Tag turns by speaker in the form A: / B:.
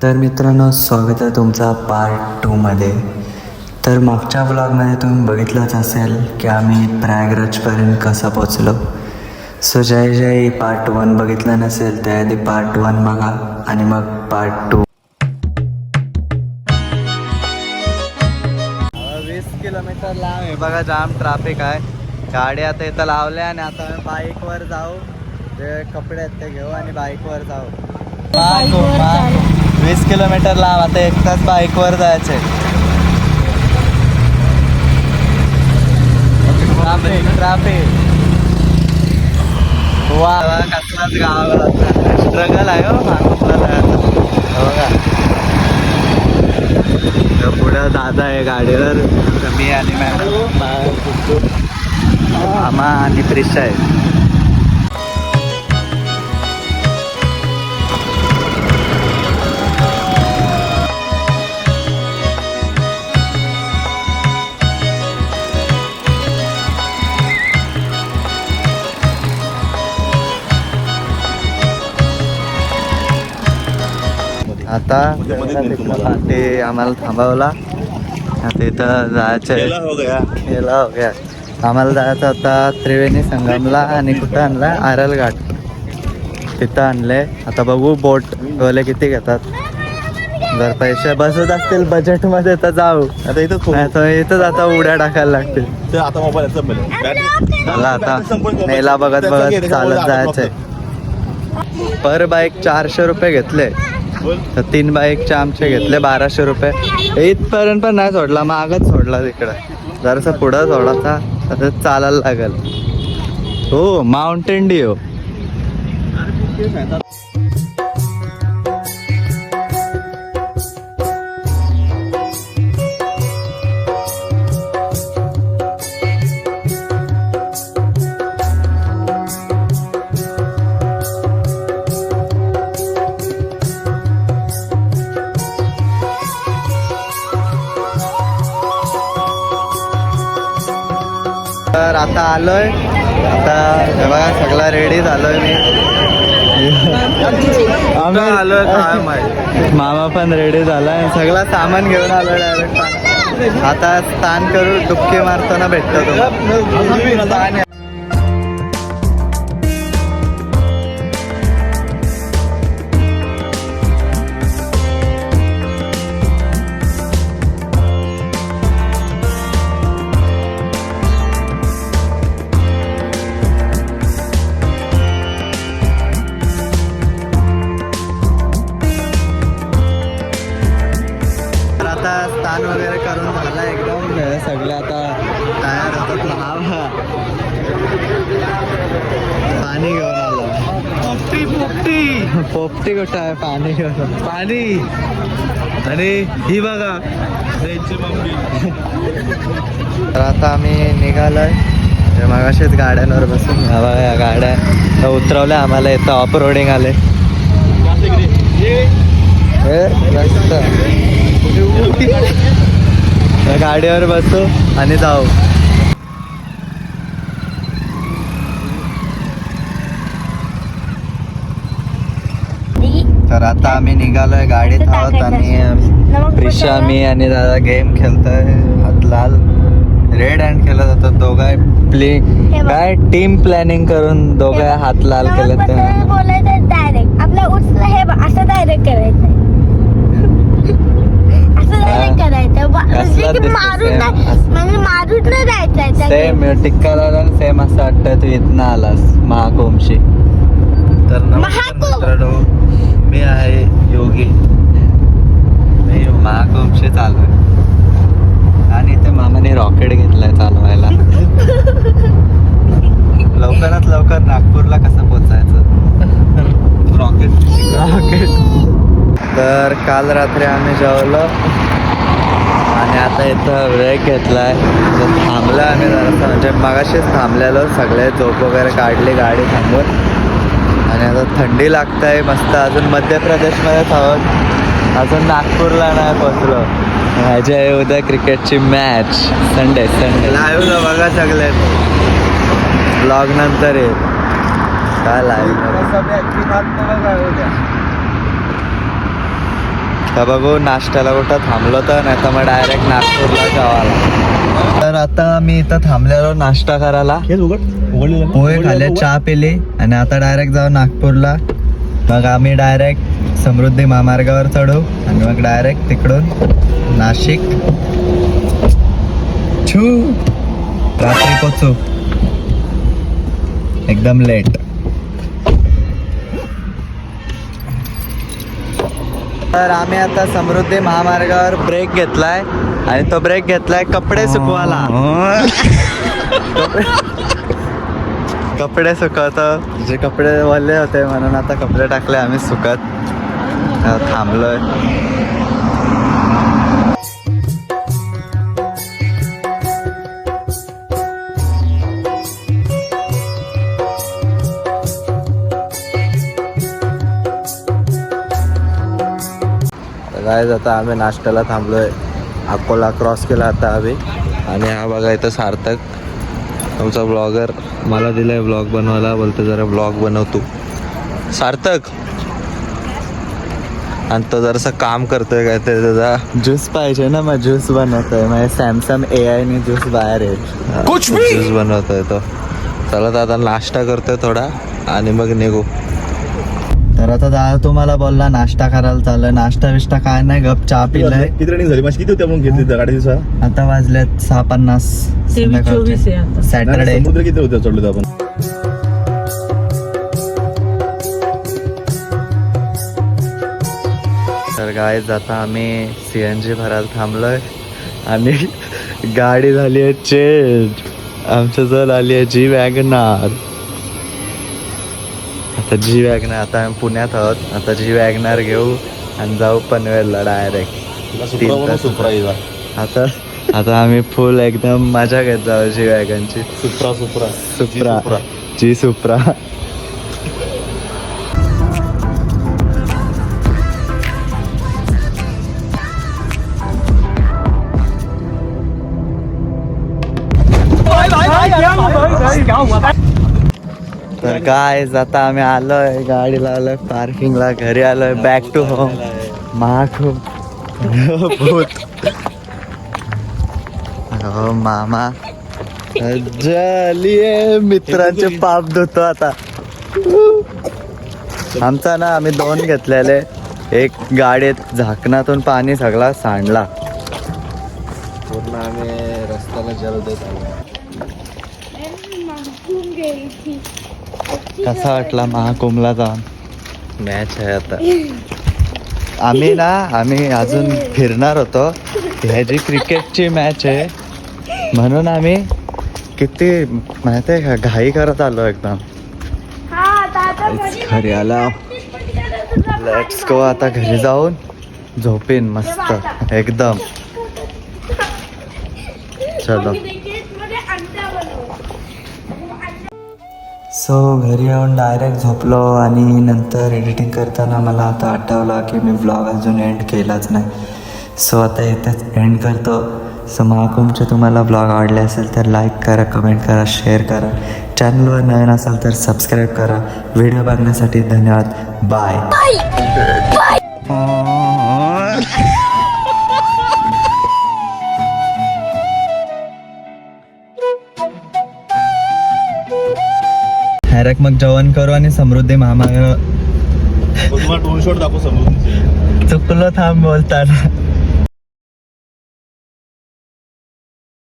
A: तर मित्रांनो स्वागत आहे तुमचा पार्ट टूमध्ये तर मागच्या ब्लॉगमध्ये तुम्ही बघितलंच असेल की आम्ही प्रयागराजपर्यंत कसं पोचलो सो जय जय पार्ट वन बघितलं नसेल त्याआधी पार्ट वन बघा आणि मग पार्ट टू वीस किलोमीटर लांब आहे बघा जाम ट्रॅफिक आहे. गाडी आता इथं लावल्या आणि आता आम्ही बाईकवर जाऊ. जे कपडे आहेत ते घेऊ आणि बाईकवर जाऊ. वीस किलोमीटर लांब आता एक तास बाईकवर जायचंय ट्रॅफिक ट्रॅफिक. वा वा, कसलाच गाव स्ट्रगल आहे हो, हो पुढं दादा आहे गाडीवर कमी आणि मॅडम मामा आणि प्रिशा आहे. आता ते आम्हाला थांबवला. आता इथं जायचं
B: हो गया.
A: गेला हो गया. आम्हाला जायचं आता त्रिवेणी संगमला आणि कुठं आणलाय? आरल घाट तिथं आणले आता बघू बोट गोले किती घेतात. जर पैसे बसत असतील बजेटमध्ये तर जाऊ.
B: आता इथं
A: इथंच आता उड्या टाकायला लागतील.
B: आता मोबाईल संपले
A: मला आता नेला बघत बघत चालत जायचंय. पर बाईक चारशे रुपये घेतले. तर तीन बाईकचे आमचे घेतले बाराशे रुपये. इथपर्यंत पण नाही सोडला मागच सोडला तिकडं. जरासं पुढं सोडायचा आता चालायला लागेल. हो माउंटेन डिओ तर आता आलोय. आता हे बघा सगळा रेडी झालोय मी. आम्ही आलोय काय माहीत? मामा पण रेडी झालाय. सगळा सामान घेऊन आलोय डायरेक्ट आता स्थान करू डुबकी मारताना भेटतो तुम्हाला. पोपटी कुठं आहे पाणी. पाणी. आणि ही बघा. तर आता आम्ही निघालोय. तर मगाशीच गाड्यांवर बसून. बघा या गाड्या तर उतरवल्या. आम्हाला इथं ऑफ रोडिंग आले हे मस्त त्या गाडीवर बसू आणि जाऊ. तर आता आम्ही निघालोय गाडीत आहोत आणि प्रिशा मी आणि दादा गेम खेळतोय. लाल. रेड हँड खेळत होतो. दोघं प्ले काय टीम प्लॅनिंग करून दोघं हात लाल केलं तर
C: डायरेक्ट उचल हे असं डायरेक्ट करायचं ब- म्हणजे. म्हणजे
A: सेम
C: game.
A: टिक्का लावला सेम असं वाटतं तू इथनं आलास. महाकोमशी तर नमस्कार मी आहे योगी. मी महाकोमशी चालू आहे. आणि इथे मामाने रॉकेट घेतलाय चालवायला. लवकरात लवकर नागपूरला कसं पोचायचं? रॉकेट. रॉकेट. तर काल रात्री आम्ही जेवलो. आणि आता इथं ब्रेक घेतलाय. थांबलो आम्ही म्हणजे मगाशीच थांबलेलो. सगळे झोप वगैरे काढली गाडी थांबून. आणि आता थंडी लागतंय मस्त. अजून मध्य प्रदेशमध्येच आहोत अजून नागपूरला नाही पोचलो माझी आहे उद्या क्रिकेटची मॅच संडे संडे लाईव्ह बघा सगळे. ब्लॉग नंतर येईल काय लाईव्ह तर बघू नाश्त्याला कुठं थांबलो तर नाही तर मग डायरेक्ट नागपूरला जावा तर आता मी इथं थांबलेलो नाश्ता करायला. पोहे खाल्ले चहा पिली आणि आता डायरेक्ट जाऊ नागपूरला. मग आम्ही डायरेक्ट समृद्धी महामार्गावर चढू आणि मग डायरेक्ट तिकडून नाशिक. छू! रात्री पोचू. एकदम लेट तर आम्ही आता समृद्धी महामार्गावर ब्रेक घेतलाय आणि तो ब्रेक घेतलाय कपडे सुकवायला. कपडे सुकवतो. जे कपडे वल्ले होते म्हणून आता कपडे टाकले आम्ही सुकत. थांबलोय. काय आता आम्ही नाश्त्याला थांबलोय. अकोला क्रॉस केला आता आम्ही. आणि हा बघा इथं सार्थक आमचा ब्लॉगर मला दिलाय ब्लॉग बनवायला बोलतो जरा ब्लॉग बनवतो सार्थक! आणि तो जरासं काम करतोय काय ते त्याचा ज्यूस पाहिजे ना मग ज्यूस बनवतोय. म्हणजे सॅमसंग ए आयने ज्यूस बाहेर आहे ज्यूस बनवतोय तो. चला तर आता नाश्ता करतोय थोडा. आणि मग निघू. तर आता दादा तुम्हाला बोलला नाश्ता करायला चाललं नाश्ता विष्टा काय नाही गप चहा पिलाय.
B: किती रनिंग झाली? माझी किती होती आपण घेतली गाडी दिवसा
A: आता वाजलेत सहा पन्नास सॅटरडे
B: समुद्र किती होते चढलो आपण?
A: तर गाय आता आम्ही सी एन जी भरायला थांबलोय. आणि गाडी झाली आहे चेंज. आमच्या जवळ आली आहे जी वॅगनार आता जी वॅगनार आता आम्ही पुण्यात आहोत आता जी वॅगनार घेऊ आणि जाऊ पनवेलला डायरेक्ट तीन तास. आता आता आम्ही फुल एकदम मजा घेत जाऊ G वॅगनची
B: supra supra
A: supra G supra तर काय आता आम्ही आलोय गाडी लावलोय पार्किंगला घरी आलोय बॅक टू होम भूत. हो मामा. झालीये मित्रांचे पाप धुतो आता. आमचा ना आम्ही दोन घेतलेले. एक गाडीत झाकणातून पाणी सगळा सांडला. पूर्ण आम्ही रस्त्याला जल देत कसा वाटला महाकुंभला जाऊन मॅच आहे आता आम्ही ना आम्ही अजून फिरणार होतो ह्याची क्रिकेटची मॅच आहे म्हणून आम्ही किती माहिती आहे का घाई करत आलो एकदम घरी आला लेट्स गो आता घरी जाऊन झोपेन मस्त एकदम चलो सो घरी येऊन डायरेक्ट झोपलो आणि नंतर एडिटिंग करताना मला आता आठवलं की मी ब्लॉग अजून एंड केलाच नाही. सो आता इथेच एंड करतो. सो महाकुंभचे तुम्हाला ब्लॉग आवडले असेल तर लाईक करा कमेंट करा शेअर करा. चॅनलवर नवीन असाल तर सबस्क्राईब करा. व्हिडिओ बघण्यासाठी धन्यवाद. बाय हॅरक मग जेवण करू आणि समृद्धी महामार्ग
B: तुम्हाला दोन शॉट दाखव समोर
A: चुकलो थांब बोलताना.